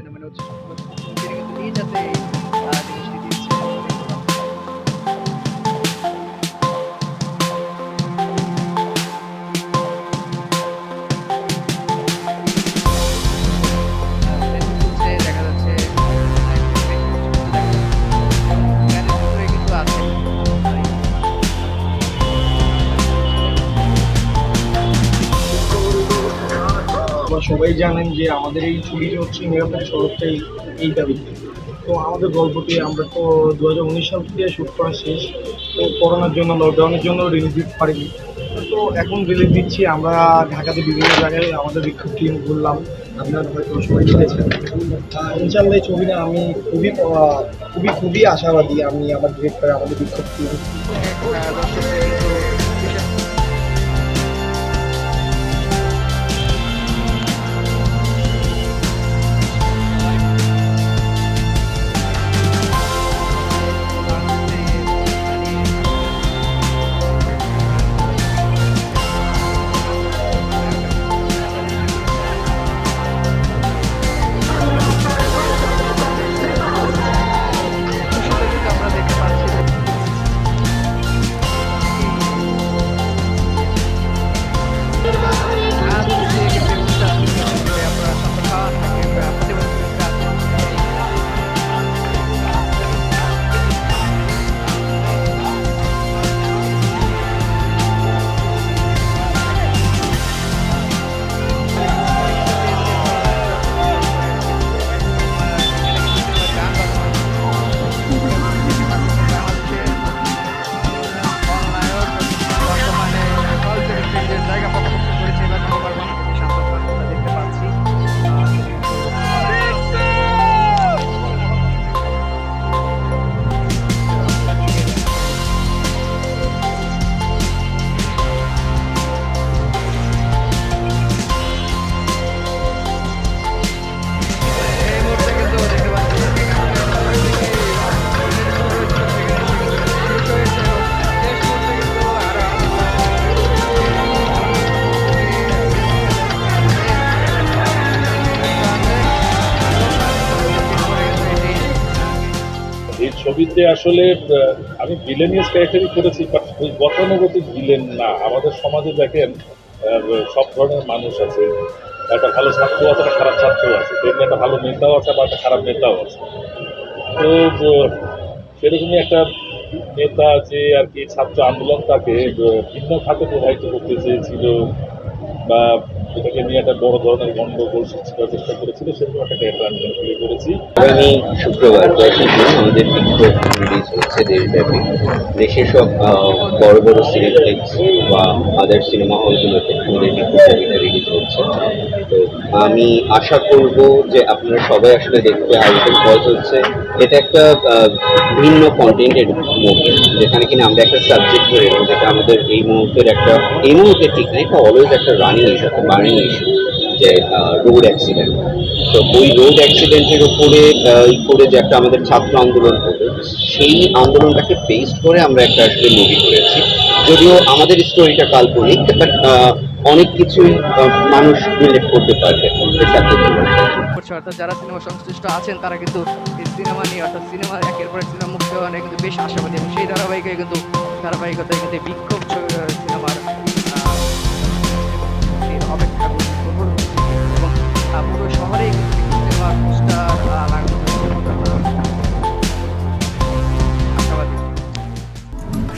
Cinema নিয়ে হচ্ছে সবসময় তিনি কিন্তু নিজ আপনারা সবাই জানেন যে আমাদের এই ছুটিটা হচ্ছে নিরাপদ শরৎটাই এই দাবিতে তো আমাদের গল্পটি আমরা তো দু হাজার উনিশ সাল থেকে শ্যুট করা শেষ। তো করোনার জন্য লকডাউনের জন্য রিলিজ দিতে পারিনি। তো এখন রিলিজ দিচ্ছি। আমরা ঢাকাতে বিভিন্ন জায়গায় আমাদের বিক্ষোভ টিম ঘুরলাম। আপনারা হয়তো সবাই দেখেছেন। ইনশাল্লাহ এই ছবিটা আমি খুবই খুবই খুবই আশাবাদী। আমি আমার ডিরেক্টর আমাদের বিক্ষোভ টিম ছবিতে আসলে আমি ভিলেনিয়াস ক্যারেক্টারই করেছি বাট ওই গতানুগতিক ভিলেন না। আমাদের সমাজে দেখেন সব ধরনের মানুষ আছে। একটা ভালো ছাত্র আছে, একটা খারাপ ছাত্র আছে। তেমনি একটা ভালো নেতাও আছে বা একটা খারাপ নেতাও আছে। তো সেরকমই একটা নেতা যে আর কি ছাত্র আন্দোলন তাকে ভিন্ন খাতে প্রবাহিত করতে চেয়েছিল বা এটাকে নিয়ে একটা বড় ধরনের গন্ডগোল সৃষ্টি চেষ্টা করেছিল, সেরকম একটা করেছি। আগামী শুক্রবার দশই জুন, আমাদের বিক্ষোভ রিলিজ হচ্ছে দেশব্যাপী দেশের সব বড় বড় সিনেপ্লেক্স বা আদার সিনেমা হলগুলোতে আমাদের ছবিটা রিলিজ হচ্ছে। তো আমি আশা করব যে আপনারা সবাই আসলে দেখতে আসবেন কজ হচ্ছে। এটা একটা ভিন্ন কন্টেন্টের মুভি যেখানে কিনা আমরা একটা সাবজেক্ট ধরে যেটা আমাদের এই মুহূর্তের একটা, এই মুহূর্তে ঠিক না, এটা অলওয়েজ একটা রানিং ইস্যু ইস্যু যে রোড অ্যাক্সিডেন্ট তো ওই রোড অ্যাক্সিডেন্টের উপরে ই করে যে একটা আমাদের ছাত্র আন্দোলন হলো সেই আন্দোলনটাকে বেসড করে আমরা একটা আসলে মুভি করেছি। যদিও আমাদের স্টোরিটা কাল্পনিক বাট অনেক কিছুই মানুষ রিলেট করতে পারবে অর্থাৎ যারা সিনেমা সংশ্লিষ্ট আছেন, তারা কিন্তু সিনেমা নিয়ে, অর্থাৎ সিনেমা একের পর সিনেমা মুক্তি হওয়া নিয়ে কিন্তু বেশ আশাবাদী। এবং সেই ধারাবাহিকে কিন্তু, ধারাবাহিকতায় কিন্তু বিক্ষোভ সিনেমার